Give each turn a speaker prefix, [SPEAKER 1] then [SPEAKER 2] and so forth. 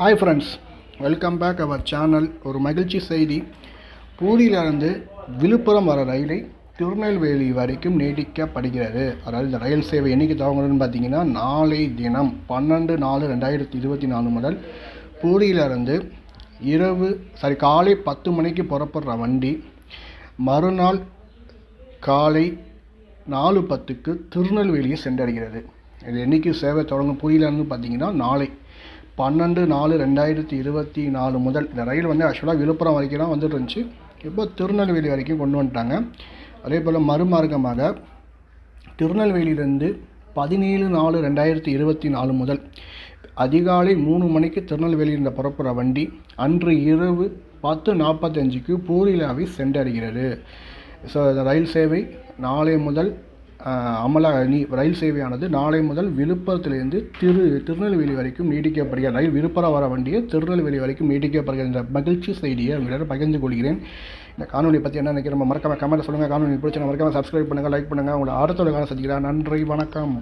[SPEAKER 1] Hi friends welcome back our channel ஒரு மகிழ்ச்சி செய்தி. பூரியிலிருந்து விழுப்புரம் வர ரயிலை திருநெல்வேலி வரைக்கும் நீட்டிக்கப்படுகிறது. அதாவது இந்த ரயில் சேவை என்றைக்கு துவங்கணும்னு பார்த்தீங்கன்னா நாளை தினம் பன்னெண்டு நாலு ரெண்டாயிரத்தி இருபத்தி நாலு முதல் பூரியிலிருந்து இரவு சாரி காலை பத்து மணிக்கு புறப்படுற வண்டி மறுநாள் காலை நாலு பத்துக்கு திருநெல்வேலியை சென்றடைகிறது. இது என்றைக்கு சேவை தொடங்கும்? புரியலன்னு பார்த்தீங்கன்னா நாளை பன்னெண்டு நாலு ரெண்டாயிரத்தி இருபத்தி நாலு முதல். இந்த ரயில் வந்து ஆக்சுவலாக விழுப்புரம் வரைக்கும் தான் வந்துட்டு இருந்துச்சு இப்போ திருநெல்வேலி வரைக்கும் கொண்டு வந்துட்டாங்க. அதே போல் மறுமார்க்கமாக திருநெல்வேலியிலிருந்து பதினேழு நாலு ரெண்டாயிரத்தி இருபத்தி நாலு முதல். அதிகாலை மூணு மணிக்கு திருநெல்வேலியில் புறப்புற வண்டி அன்று இரவு பத்து நாற்பத்தஞ்சுக்கு பூரிலாவை சென்றடைகிறது. ஸோ இந்த ரயில் சேவை நாளை முதல் அமலா நீ ரயில் சேவையானது நாளை முதல் விழுப்புரத்திலிருந்து திரு திருநெல்வேலி வரைக்கும் நீட்டிக்கப்படுகிறது ரயில் விழுப்புரம் வர வண்டியை திருநெல்வேலி வரைக்கும் நீட்டிக்கப்படுகிறது மகிழ்ச்சி செய்தியை உங்களிடம் பகிர்ந்து கொள்கிறேன். இந்த காணொலி பற்றி என்ன நினைக்கிறோம் மறக்காம கமெண்ட் சொல்லுங்கள் காணொலி பிடிச்ச மறக்காம சப்ஸ்கிரைப் பண்ணுங்கள் லைக் பண்ணுங்கள் உங்களை அடுத்த காலம் சந்திக்கிறேன். நன்றி வணக்கம்.